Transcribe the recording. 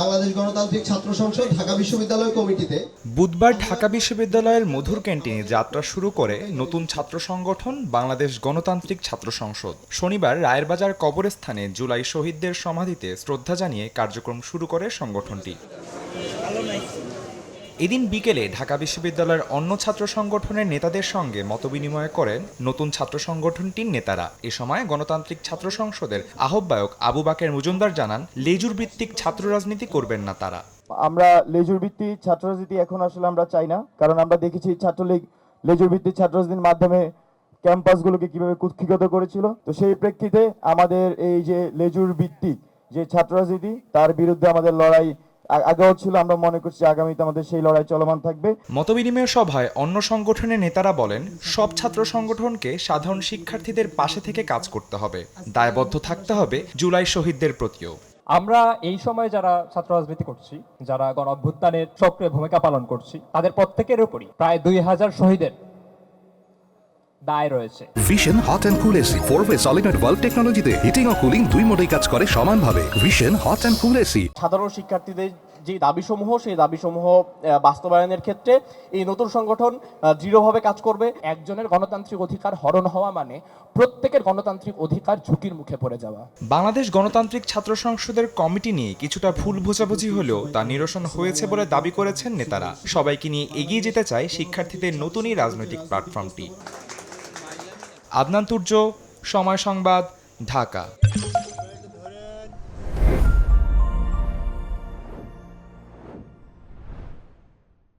বাংলাদেশ গণতান্ত্রিক ছাত্র সংসদ ঢাকা বিশ্ববিদ্যালয় কমিটিতে বুধবার ঢাকা বিশ্ববিদ্যালয়ের মধুর ক্যান্টিনে যাত্রা শুরু করে নতুন ছাত্র সংগঠন বাংলাদেশ গণতান্ত্রিক ছাত্র সংসদ। শনিবার রায়েরবাজার কবরস্থানে জুলাই শহীদদের সমাধিতে শ্রদ্ধা জানিয়ে কার্যক্রম শুরু করে সংগঠনটি। এদিন বিকেলে ঢাকা বিশ্ববিদ্যালয়ের অন্য ছাত্র সংগঠনের নেতাদের সঙ্গে মতবিনিময় করেন নতুন ছাত্র সংগঠনটির নেতারা। এ সময় গণতান্ত্রিক ছাত্র সংসদের আহ্বায়ক আবু বাকের মজুমদার জানান লেজুর ভিত্তিক ছাত্র রাজনীতি করবেন না তারা। আমরা লেজুর ভিত্তি ছাত্র রাজনীতি এখন আসলে আমরা চাই না, কারণ আমরা দেখেছি ছাত্রলীগ লেজুর ভিত্তি ছাত্র রাজনীতির মাধ্যমে ক্যাম্পাসগুলোকে কীভাবে কুক্ষিগত করেছিল। তো সেই প্রেক্ষিতে আমাদের এই যে লেজুর ভিত্তিক যে ছাত্র রাজনীতি, তার বিরুদ্ধে আমাদের লড়াই আগেও ছিল আমরা মনে করছি আগামীতে আমাদের সেই লড়াই চলমান থাকবে। মতবিনিময় সভায় অন্য সংগঠনের নেতারা বলেন সব ছাত্র সংগঠনকে সাধারণ শিক্ষার্থীদের পাশে থেকে কাজ করতে হবে দায়বদ্ধ থাকতে হবে জুলাই শহীদদের প্রতিও। আমরা এই সময় যারা ছাত্র রাজনীতি করছি যারা গণ অভ্যুত্থানের সক্রিয় ভূমিকা পালন করছি তাদের প্রত্যেকের উপরই প্রায় দুই হাজার শহীদের দায় রয়েছে। Vision hot and cool AC four way solid bulb টেকনোলজিতে হিটিং ও কুলিং দুই মোডেই কাজ করে সমানভাবে। Vision hot and cool AC সাধারণ শিক্ষার্থীদের যে দাবিসমূহ সেই দাবিসমূহ বাস্তবায়নের ক্ষেত্রে এই নতুন সংগঠন দৃঢ়ভাবে কাজ করবে। একজনের গণতান্ত্রিক অধিকার হরণ হওয়া মানে প্রত্যেকের গণতান্ত্রিক অধিকার ঝুঁকির মুখে পড়ে যাওয়া। বাংলাদেশ গণতান্ত্রিক ছাত্র সংসদের কমিটি নিয়ে কিছুটা ভুল বোঝাবুঝি হলেও তা নিরসন হয়েছে বলে দাবি করেছেন নেতারা। সবাইকে নিয়ে এগিয়ে যেতে চায় শিক্ষার্থীদের নতুনই রাজনৈতিক প্ল্যাটফর্মটি। আদনান তুর্য সময় সংবাদ ঢাকা।